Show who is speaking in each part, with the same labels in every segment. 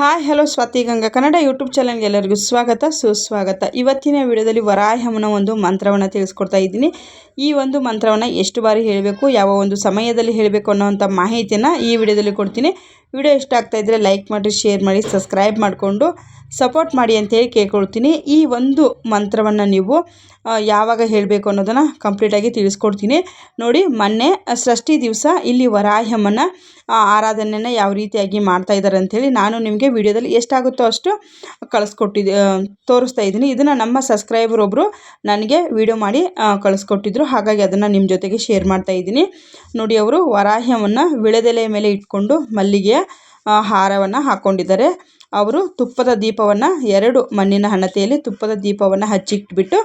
Speaker 1: Hi hello Swathi Ganga Kannada YouTube ಚಾನಲ್ಗೆ ಎಲ್ಲರಿಗೂ ಸ್ವಾಗತ, ಸುಸ್ವಾಗತ. ಇವತ್ತಿನ ವಿಡಿಯೋದಲ್ಲಿ ವರಾಹಮನ ಒಂದು ಮಂತ್ರವನ್ನು ತಿಳಿಸ್ಕೊಡ್ತಾ ಇದ್ದೀನಿ. ಈ ಒಂದು ಮಂತ್ರವನ್ನು ಎಷ್ಟು ಬಾರಿ ಹೇಳಬೇಕು, ಯಾವ ಒಂದು ಸಮಯದಲ್ಲಿ ಹೇಳಬೇಕು ಅನ್ನೋವಂಥ ಮಾಹಿತಿಯನ್ನು ಈ ವಿಡಿಯೋದಲ್ಲಿ ಕೊಡ್ತೀನಿ. ವಿಡಿಯೋ ಇಷ್ಟ ಆಗ್ತಾ ಇದ್ದರೆ ಲೈಕ್ ಮಾಡಿ, ಶೇರ್ ಮಾಡಿ, ಸಬ್ಸ್ಕ್ರೈಬ್ ಮಾಡಿಕೊಂಡು ಸಪೋರ್ಟ್ ಮಾಡಿ ಅಂತೇಳಿ ಕೇಳ್ಕೊಳ್ತೀನಿ. ಈ ಒಂದು ಮಂತ್ರವನ್ನು ನೀವು ಯಾವಾಗ ಹೇಳಬೇಕು ಅನ್ನೋದನ್ನು ಕಂಪ್ಲೀಟಾಗಿ ತಿಳಿಸ್ಕೊಡ್ತೀನಿ. ನೋಡಿ, ಮೊನ್ನೆ ಸೃಷ್ಟಿ ದಿವಸ ಇಲ್ಲಿ ವರಾಹ್ಯಮ್ಮನ ಆರಾಧನೆಯನ್ನು ಯಾವ ರೀತಿಯಾಗಿ ಮಾಡ್ತಾ ಇದ್ದಾರೆ ಅಂಥೇಳಿ ನಾನು ನಿಮಗೆ ವಿಡಿಯೋದಲ್ಲಿ ಎಷ್ಟಾಗುತ್ತೋ ಅಷ್ಟು ಕಳಿಸ್ಕೊಟ್ಟಿದ್ದೆ ತೋರಿಸ್ತಾ ಇದ್ದೀನಿ. ಇದನ್ನು ನಮ್ಮ ಸಬ್ಸ್ಕ್ರೈಬರ್ ಒಬ್ಬರು ನನಗೆ ವಿಡಿಯೋ ಮಾಡಿ ಕಳಿಸ್ಕೊಟ್ಟಿದ್ರು. ಹಾಗಾಗಿ ಅದನ್ನು ನಿಮ್ಮ ಜೊತೆಗೆ ಶೇರ್ ಮಾಡ್ತಾ ಇದ್ದೀನಿ. ನೋಡಿ, ಅವರು ವರಾಹ್ಯವನ್ನು ವಿಳೆದೆಲೆಯ ಮೇಲೆ ಇಟ್ಕೊಂಡು ಮಲ್ಲಿಗೆಯ ಹಾರವನ್ನು ಹಾಕ್ಕೊಂಡಿದ್ದಾರೆ ಅವರು ತುಪ್ಪದ ದೀಪವನ್ನು ಎರಡು ಮಣ್ಣಿನ ಹಣತೆಯಲ್ಲಿ ತುಪ್ಪದ ದೀಪವನ್ನು ಹಚ್ಚಿಟ್ಬಿಟ್ಟು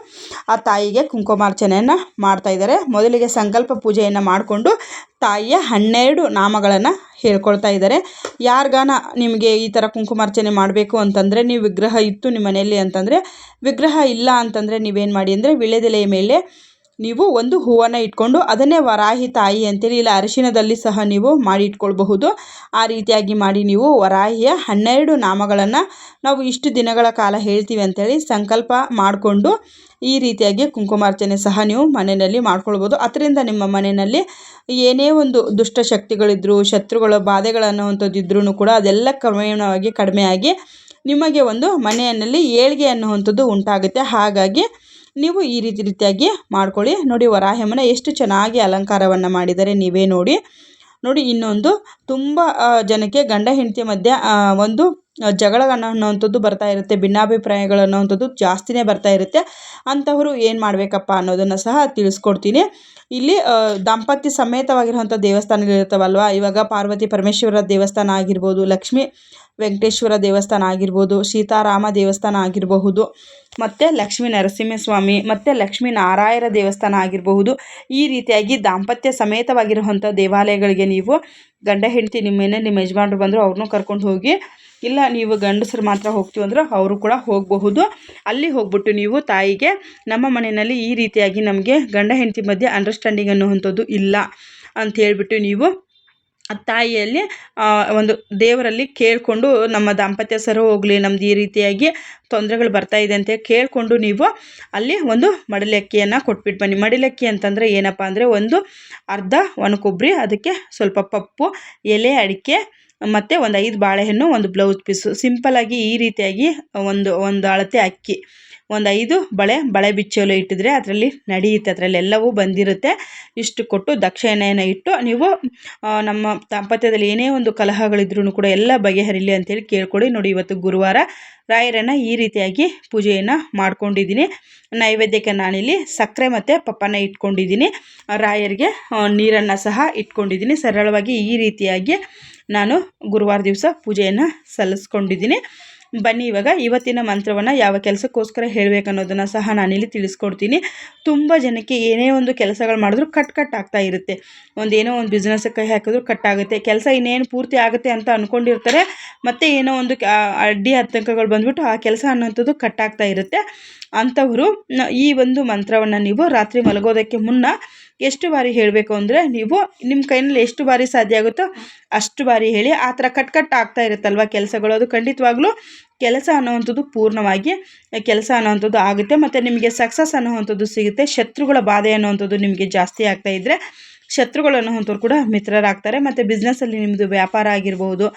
Speaker 1: ಆ ತಾಯಿಗೆ ಕುಂಕುಮಾರ್ಚನೆಯನ್ನು ಮಾಡ್ತಾ ಇದ್ದಾರೆ. ಮೊದಲಿಗೆ ಸಂಕಲ್ಪ ಪೂಜೆಯನ್ನು ಮಾಡಿಕೊಂಡು ತಾಯಿಯ ಹನ್ನೆರಡು ನಾಮಗಳನ್ನು ಹೇಳ್ಕೊಳ್ತಾ ಇದ್ದಾರೆ. ಯಾರಿಗಾನ ನಿಮಗೆ ಈ ಥರ ಕುಂಕುಮಾರ್ಚನೆ ಮಾಡಬೇಕು ಅಂತಂದರೆ, ನೀವು ವಿಗ್ರಹ ಇತ್ತು ನಿಮ್ಮ ಮನೆಯಲ್ಲಿ ಅಂತಂದರೆ, ವಿಗ್ರಹ ಇಲ್ಲ ಅಂತಂದರೆ ನೀವೇನು ಮಾಡಿ ಅಂದರೆ, ವಿಳೆದೆಲೆಯ ಮೇಲೆ ನೀವು ಒಂದು ಹೂವನ್ನು ಇಟ್ಕೊಂಡು ಅದನ್ನೇ ವರಾಹಿ ತಾಯಿ ಅಂತೇಳಿ ಇಲ್ಲ ಅರಿಶಿನದಲ್ಲಿ ಸಹ ನೀವು ಮಾಡಿ ಇಟ್ಕೊಳ್ಬಹುದು ಆ ರೀತಿಯಾಗಿ ಮಾಡಿ ನೀವು ವರಾಹಿಯ ಹನ್ನೆರಡು ನಾಮಗಳನ್ನು ನಾವು ಇಷ್ಟು ದಿನಗಳ ಕಾಲ ಹೇಳ್ತೀವಿ ಅಂತೇಳಿ ಸಂಕಲ್ಪ ಮಾಡಿಕೊಂಡು ಈ ರೀತಿಯಾಗಿ ಕುಂಕುಮಾರ್ಚನೆ ಸಹ ನೀವು ಮನೆಯಲ್ಲಿ ಮಾಡ್ಕೊಳ್ಬೋದು ಅದರಿಂದ ನಿಮ್ಮ ಮನೆಯಲ್ಲಿ ಏನೇ ಒಂದು ದುಷ್ಟ ಶತ್ರುಗಳು ಬಾಧೆಗಳನ್ನುವಂಥದ್ದು ಇದ್ರೂ ಕೂಡ ಅದೆಲ್ಲ ಕ್ರಮೇಣವಾಗಿ ಕಡಿಮೆಯಾಗಿ ನಿಮಗೆ ಒಂದು ಮನೆಯಲ್ಲಿ ಏಳಿಗೆ ಅನ್ನುವಂಥದ್ದು ಉಂಟಾಗುತ್ತೆ. ಹಾಗಾಗಿ ನೀವು ಈ ರೀತಿ ರೀತಿಯಾಗಿ ಮಾಡ್ಕೊಳ್ಳಿ. ನೋಡಿ ವರಾಹಮನ ಎಷ್ಟು ಚೆನ್ನಾಗಿ ಅಲಂಕಾರವನ್ನು ಮಾಡಿದರೆ ನೀವೇ ನೋಡಿ. ನೋಡಿ ಇನ್ನೊಂದು ತುಂಬ ಜನಕ್ಕೆ ಗಂಡ ಹೆಂಡತಿ ಮಧ್ಯೆ ಒಂದು ಜಗಳಗಳನ್ನು ಅನ್ನೋವಂಥದ್ದು ಬರ್ತಾ ಇರುತ್ತೆ, ಭಿನ್ನಾಭಿಪ್ರಾಯಗಳು ಅನ್ನೋವಂಥದ್ದು ಜಾಸ್ತಿನೇ ಬರ್ತಾ ಇರುತ್ತೆ. ಅಂಥವರು ಏನು ಮಾಡಬೇಕಪ್ಪ ಅನ್ನೋದನ್ನು ಸಹ ತಿಳಿಸ್ಕೊಡ್ತೀನಿ. ಇಲ್ಲಿ ದಾಂಪತ್ಯ ಸಮೇತವಾಗಿರುವಂಥ ದೇವಸ್ಥಾನಗಳಿರ್ತಾವಲ್ವ ಇವಾಗ ಪಾರ್ವತಿ ಪರಮೇಶ್ವರ ದೇವಸ್ಥಾನ ಆಗಿರ್ಬೋದು, ಲಕ್ಷ್ಮೀ ವೆಂಕಟೇಶ್ವರ ದೇವಸ್ಥಾನ ಆಗಿರ್ಬೋದು, ಸೀತಾರಾಮ ದೇವಸ್ಥಾನ ಆಗಿರಬಹುದು, ಮತ್ತು ಲಕ್ಷ್ಮೀ ನರಸಿಂಹಸ್ವಾಮಿ, ಮತ್ತು ಲಕ್ಷ್ಮೀ ನಾರಾಯಣ ದೇವಸ್ಥಾನ ಆಗಿರಬಹುದು. ಈ ರೀತಿಯಾಗಿ ದಾಂಪತ್ಯ ಸಮೇತವಾಗಿರುವಂಥ ದೇವಾಲಯಗಳಿಗೆ ನೀವು ಗಂಡ ಹೆಂಡತಿ ನಿಮ್ಮ ಮನೆ ನಿಮ್ಮ ಯಜಮಾನ್ರು ಬಂದರು ಅವ್ರನ್ನೂ ಕರ್ಕೊಂಡು ಹೋಗಿ, ಇಲ್ಲ ನೀವು ಗಂಡಸರು ಮಾತ್ರ ಹೋಗ್ತೀವಿ ಅಂದ್ರೆ ಅವರು ಕೂಡ ಹೋಗಬಹುದು. ಅಲ್ಲಿ ಹೋಗ್ಬಿಟ್ಟು ನೀವು ತಾಯಿಗೆ ನಮ್ಮ ಮನೆಯಲ್ಲಿ ಈ ರೀತಿಯಾಗಿ ನಮಗೆ ಗಂಡ ಹೆಂಡತಿ ಮಧ್ಯೆ ಅಂಡರ್ಸ್ಟ್ಯಾಂಡಿಂಗ್ ಅನ್ನುವಂಥದ್ದು ಇಲ್ಲ ಅಂತ ಹೇಳಿಬಿಟ್ಟು ನೀವು ತಾಯಿಯಲ್ಲಿ ಒಂದು ದೇವರಲ್ಲಿ ಕೇಳಿಕೊಂಡು ನಮ್ಮ ದಾಂಪತ್ಯ ಸರ ಹೋಗಲಿ, ನಮ್ದು ಈ ರೀತಿಯಾಗಿ ತೊಂದರೆಗಳು ಬರ್ತಾ ಇದೆ ಅಂತ ಕೇಳಿಕೊಂಡು ನೀವು ಅಲ್ಲಿ ಒಂದು ಮಡಿಲಕ್ಕಿಯನ್ನು ಕೊಟ್ಬಿಟ್ಟು ಬನ್ನಿ. ಮಡಿಲಕ್ಕಿ ಅಂತಂದರೆ ಏನಪ್ಪ ಅಂದರೆ ಒಂದು ಅರ್ಧ ಒಣ ಕೊಬ್ಬರಿ ಅದಕ್ಕೆ ಸ್ವಲ್ಪ ಪಪ್ಪು, ಎಲೆ, ಅಡಿಕೆ ಮತ್ತು ಒಂದು ಐದು ಬಾಳೆಹಣ್ಣು, ಒಂದು ಬ್ಲೌಸ್ ಪೀಸು ಸಿಂಪಲ್ಲಾಗಿ ಈ ರೀತಿಯಾಗಿ ಒಂದು ಒಂದು ಅಳತೆ ಅಕ್ಕಿ. ಒಂದು ಐದು ಬಳೆ ಬಳೆ ಬಿಚ್ಚಲು ಇಟ್ಟಿದ್ರೆ ಅದರಲ್ಲಿ ನಡೆಯುತ್ತೆ. ಅದರಲ್ಲಿ ಎಲ್ಲವೂ ಬಂದಿರುತ್ತೆ. ಇಷ್ಟು ಕೊಟ್ಟು ದಕ್ಷಿಣೆಯನ್ನು ಇಟ್ಟು ನೀವು ನಮ್ಮ ದಾಂಪತ್ಯದಲ್ಲಿ ಏನೇ ಒಂದು ಕಲಹಗಳಿದ್ರೂ ಕೂಡ ಎಲ್ಲ ಬಗೆಹರಿಲಿ ಅಂತೇಳಿ ಕೇಳ್ಕೊಡಿ ನೋಡಿ, ಇವತ್ತು ಗುರುವಾರ ರಾಯರನ್ನು ಈ ರೀತಿಯಾಗಿ ಪೂಜೆಯನ್ನು ಮಾಡ್ಕೊಂಡಿದ್ದೀನಿ. ನೈವೇದ್ಯಕ್ಕೆ ನಾನಿಲ್ಲಿ ಸಕ್ಕರೆ ಮತ್ತು ಪಪ್ಪನ ಇಟ್ಕೊಂಡಿದ್ದೀನಿ. ರಾಯರಿಗೆ ನೀರನ್ನು ಸಹ ಇಟ್ಕೊಂಡಿದ್ದೀನಿ. ಸರಳವಾಗಿ ಈ ರೀತಿಯಾಗಿ ನಾನು ಗುರುವಾರ ದಿವಸ ಪೂಜೆಯನ್ನು ಸಲ್ಲಿಸ್ಕೊಂಡಿದ್ದೀನಿ. ಬನ್ನಿ ಇವಾಗ ಇವತ್ತಿನ ಮಂತ್ರವನ್ನು ಯಾವ ಕೆಲಸಕ್ಕೋಸ್ಕರ ಹೇಳಬೇಕನ್ನೋದನ್ನು ಸಹ ನಾನಿಲ್ಲಿ ತಿಳಿಸ್ಕೊಡ್ತೀನಿ. ತುಂಬ ಜನಕ್ಕೆ ಏನೇ ಒಂದು ಕೆಲಸಗಳು ಮಾಡಿದ್ರು ಕಟ್ ಕಟ್ ಆಗ್ತಾ ಇರುತ್ತೆ. ಒಂದೇನೋ ಒಂದು ಬಿಸ್ನೆಸ್ ಕೈ ಹಾಕಿದ್ರು ಕಟ್ ಆಗುತ್ತೆ. ಕೆಲಸ ಇನ್ನೇನು ಪೂರ್ತಿ ಆಗುತ್ತೆ ಅಂತ ಅಂದ್ಕೊಂಡಿರ್ತಾರೆ ಮತ್ತು ಏನೋ ಒಂದು ಅಡ್ಡಿ ಆತಂಕಗಳು ಬಂದ್ಬಿಟ್ಟು ಆ ಕೆಲಸ ಅನ್ನೋಂಥದ್ದು ಕಟ್ ಆಗ್ತಾ ಇರುತ್ತೆ. ಅಂಥವರು ಈ ಒಂದು ಮಂತ್ರವನ್ನು ನೀವು ರಾತ್ರಿ ಮಲಗೋದಕ್ಕೆ ಮುನ್ನ ಎಷ್ಟು ಬಾರಿ ಹೇಳಬೇಕು ಅಂದರೆ ನೀವು ನಿಮ್ಮ ಕೈನಲ್ಲಿ ಎಷ್ಟು ಬಾರಿ ಸಾಧ್ಯ ಆಗುತ್ತೋ ಅಷ್ಟು ಬಾರಿ ಹೇಳಿ. ಆ ಥರ ಕಟ್ ಕಟ್ ಆಗ್ತಾ ಇರುತ್ತಲ್ವ ಕೆಲಸಗಳು? ಅದು ಖಂಡಿತವಾಗ್ಲೂ ಕೆಲಸ ಅನ್ನೋವಂಥದ್ದು ಪೂರ್ಣವಾಗಿ ಕೆಲಸ ಅನ್ನೋವಂಥದ್ದು ಆಗುತ್ತೆ. ಮತ್ತು ನಿಮಗೆ ಸಕ್ಸಸ್ ಅನ್ನೋವಂಥದ್ದು ಸಿಗುತ್ತೆ. ಶತ್ರುಗಳ ಬಾಧೆ ಅನ್ನೋವಂಥದ್ದು ನಿಮಗೆ ಜಾಸ್ತಿ ಆಗ್ತಾ ಇದ್ದರೆ ಶತ್ರುಗಳು ಹೊಂದೋರು ಕೂಡ ಮಿತ್ರರಾಗ್ತಾರೆ. ಮತ್ತು ಬಿಸ್ನೆಸ್ಸಲ್ಲಿ ನಿಮ್ಮದು ವ್ಯಾಪಾರ ಆಗಿರ್ಬೋದು,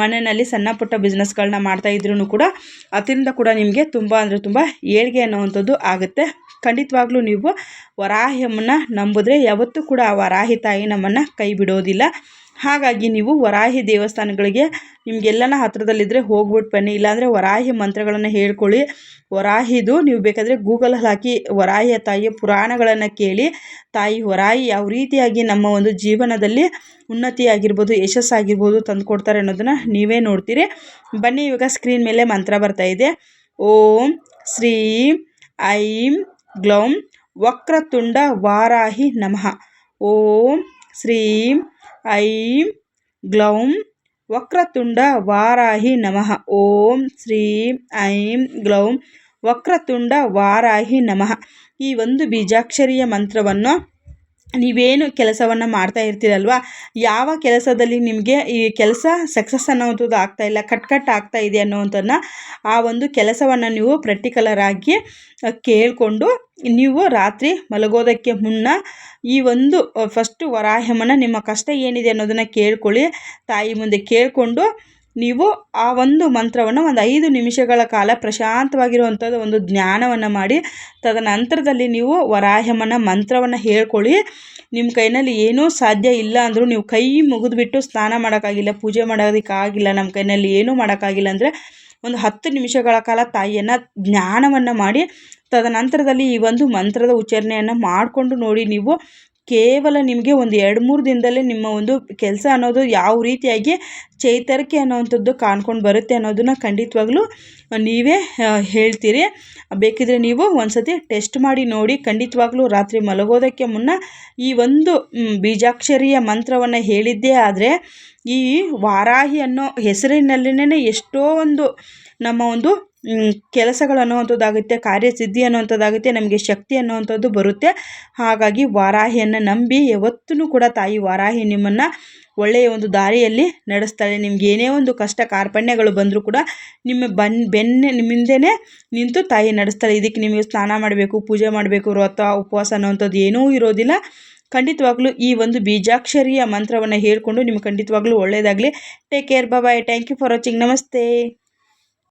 Speaker 1: ಮನೆಯಲ್ಲಿ ಸಣ್ಣ ಪುಟ್ಟ ಬಿಸ್ನೆಸ್ಗಳನ್ನ ಮಾಡ್ತಾ ಇದ್ರೂ ಕೂಡ ಅದರಿಂದ ಕೂಡ ನಿಮಗೆ ತುಂಬ ಅಂದರೆ ತುಂಬ ಏಳಿಗೆ ಅನ್ನೋವಂಥದ್ದು ಆಗುತ್ತೆ. ಖಂಡಿತವಾಗ್ಲೂ ನೀವು ವರಾಹಿಯಮ್ಮನ್ನ ನಂಬಿದ್ರೆ ಯಾವತ್ತೂ ಕೂಡ ಆ ವರಾಹಿ ತಾಯಿ ನಮ್ಮನ್ನು ಕೈ ಬಿಡೋದಿಲ್ಲ. ಹಾಗಾಗಿ ನೀವು ವರಾಹಿ ದೇವಸ್ಥಾನಗಳಿಗೆ ನಿಮಗೆಲ್ಲನ ಹತ್ರದಲ್ಲಿದ್ದರೆ ಹೋಗ್ಬಿಟ್ಟು ಬನ್ನಿ. ಇಲ್ಲಾಂದರೆ ವರಾಹಿ ಮಂತ್ರಗಳನ್ನು ಹೇಳ್ಕೊಳ್ಳಿ. ವರಾಹಿದು ನೀವು ಬೇಕಾದರೆ ಗೂಗಲಲ್ಲಿ ಹಾಕಿ ವರಾಹಿಯ ತಾಯಿಯ ಪುರಾಣಗಳನ್ನು ಕೇಳಿ. ತಾಯಿ ವರಾಹಿ ಯಾವ ರೀತಿಯಾಗಿ ನಮ್ಮ ಒಂದು ಜೀವನದಲ್ಲಿ ಉನ್ನತಿ ಆಗಿರ್ಬೋದು ಯಶಸ್ಸಾಗಿರ್ಬೋದು ತಂದುಕೊಡ್ತಾರೆ ಅನ್ನೋದನ್ನು ನೀವೇ ನೋಡ್ತೀರಿ. ಬನ್ನಿ, ಇವಾಗ ಸ್ಕ್ರೀನ್ ಮೇಲೆ ಮಂತ್ರ ಬರ್ತಾ ಇದೆ. ಓಂ ಶ್ರೀ ಐಂ ಗ್ಲೌಂ ವಕ್ರತುಂಡ ವಾರಾಹಿ ನಮಃ. ಓಂ ಶ್ರೀಂ ಐಂ ಗ್ಲೌಂ ವಕ್ರತುಂಡ ವಾರಾಹಿ ನಮಃ ಓಂ ಶ್ರೀಂ ಐಂ ಗ್ಲೌಂ ವಕ್ರತುಂಡ ವಾರಾಹಿ ನಮಃ ಈ ಒಂದು ಬೀಜಾಕ್ಷರಿಯ ಮಂತ್ರವನ್ನು ನೀವೇನು ಕೆಲಸವನ್ನು ಮಾಡ್ತಾ ಇರ್ತೀರಲ್ವ? ಯಾವ ಕೆಲಸದಲ್ಲಿ ನಿಮಗೆ ಈ ಕೆಲಸ ಸಕ್ಸಸ್ ಅನ್ನೋವಂಥದ್ದು ಆಗ್ತಾ ಇಲ್ಲ ಕಟ್ ಕಟ್ ಆಗ್ತಾ ಇದೆ ಅನ್ನೋವಂಥದ್ದನ್ನ ಆ ಒಂದು ಕೆಲಸವನ್ನು ನೀವು ಪ್ರಟಿಕ್ಯುಲರ್ ಆಗಿ ಕೇಳಿಕೊಂಡು ನೀವು ರಾತ್ರಿ ಮಲಗೋದಕ್ಕೆ ಮುನ್ನ ಈ ಒಂದು ಫಸ್ಟು ವರಾಹಮನ ನಿಮ್ಮ ಕಷ್ಟ ಏನಿದೆ ಅನ್ನೋದನ್ನು ಕೇಳ್ಕೊಳ್ಳಿ, ತಾಯಿ ಮುಂದೆ ಕೇಳಿಕೊಂಡು ನೀವು ಆ ಒಂದು ಮಂತ್ರವನ್ನು ಒಂದು ಐದು ನಿಮಿಷಗಳ ಕಾಲ ಪ್ರಶಾಂತವಾಗಿರುವಂಥದ್ದು ಒಂದು ಜ್ಞಾನವನ್ನು ಮಾಡಿ, ತದನಂತರದಲ್ಲಿ ನೀವು ವರಾಹಮನ ಮಂತ್ರವನ್ನು ಹೇಳ್ಕೊಳ್ಳಿ. ನಿಮ್ಮ ಕೈನಲ್ಲಿ ಏನೂ ಸಾಧ್ಯ ಇಲ್ಲ ಅಂದರೂ ನೀವು ಕೈ ಮುಗಿದ್ಬಿಟ್ಟು ಸ್ನಾನ ಮಾಡೋಕ್ಕಾಗಿಲ್ಲ, ಪೂಜೆ ಮಾಡೋದಕ್ಕಾಗಿಲ್ಲ, ನಮ್ಮ ಕೈನಲ್ಲಿ ಏನೂ ಮಾಡೋಕ್ಕಾಗಿಲ್ಲ ಅಂದರೆ ಒಂದು ಹತ್ತು ನಿಮಿಷಗಳ ಕಾಲ ತಾಯಿಯನ್ನು ಜ್ಞಾನವನ್ನು ಮಾಡಿ, ತದನಂತರದಲ್ಲಿ ಈ ಒಂದು ಮಂತ್ರದ ಉಚ್ಚಾರಣೆಯನ್ನು ಮಾಡಿಕೊಂಡು ನೋಡಿ ನೀವು ಕೇವಲ ನಿಮಗೆ ಒಂದು ಎರಡು ಮೂರು ದಿನದಲ್ಲೇ ನಿಮ್ಮ ಒಂದು ಕೆಲಸ ಅನ್ನೋದು ಯಾವ ರೀತಿಯಾಗಿ ಚೈತರಿಕೆ ಅನ್ನೋವಂಥದ್ದು ಕಾಣ್ಕೊಂಡು ಬರುತ್ತೆ ಅನ್ನೋದನ್ನು ಖಂಡಿತವಾಗ್ಲೂ ನೀವೇ ಹೇಳ್ತೀರಿ. ಬೇಕಿದ್ರೆ ನೀವು ಒಂದು ಸತಿ ಟೆಸ್ಟ್ ಮಾಡಿ ನೋಡಿ, ಖಂಡಿತವಾಗ್ಲೂ ರಾತ್ರಿ ಮಲಗೋದಕ್ಕೆ ಮುನ್ನ ಈ ಒಂದು ಬೀಜಾಕ್ಷರಿಯ ಮಂತ್ರವನ್ನು ಹೇಳಿದ್ದೇ ಆದರೆ ಈ ವಾರಾಹಿ ಅನ್ನೋ ಹೆಸರಿನಲ್ಲಿನೇ ಎಷ್ಟೋ ಒಂದು ನಮ್ಮ ಒಂದು ಕೆಲಸಗಳು ಅನ್ನುವಂಥದ್ದಾಗುತ್ತೆ, ಕಾರ್ಯಸಿದ್ಧಿ ಅನ್ನುವಂಥದ್ದಾಗುತ್ತೆ, ನಮಗೆ ಶಕ್ತಿ ಅನ್ನುವಂಥದ್ದು ಬರುತ್ತೆ. ಹಾಗಾಗಿ ವಾರಾಹಿಯನ್ನು ನಂಬಿ ಯಾವತ್ತೂ ಕೂಡ ತಾಯಿ ವಾರಾಹಿ ನಿಮ್ಮನ್ನು ಒಳ್ಳೆಯ ಒಂದು ದಾರಿಯಲ್ಲಿ ನಡೆಸ್ತಾಳೆ. ನಿಮ್ಗೆ ಏನೇ ಒಂದು ಕಷ್ಟ ಕಾರ್ಪಣ್ಯಗಳು ಬಂದರೂ ಕೂಡ ನಿಮ್ಮ ಬನ್, ಬೆನ್ನೆ ನಿಮ್ಮಿಂದೇ ನಿಂತು ತಾಯಿ ನಡೆಸ್ತಾಳೆ. ಇದಕ್ಕೆ ನಿಮಗೆ ಸ್ನಾನ ಮಾಡಬೇಕು, ಪೂಜೆ ಮಾಡಬೇಕು, ವ್ರತ, ಉಪವಾಸ ಅನ್ನೋವಂಥದ್ದು ಏನೂ ಇರೋದಿಲ್ಲ. ಖಂಡಿತವಾಗ್ಲೂ ಈ ಒಂದು ಬೀಜಾಕ್ಷರಿಯ ಮಂತ್ರವನ್ನು ಹೇಳಿಕೊಂಡು ನಿಮ್ಗೆ ಖಂಡಿತವಾಗ್ಲೂ ಒಳ್ಳೆಯದಾಗಲಿ. Take care bye thank you for watching ನಮಸ್ತೆ.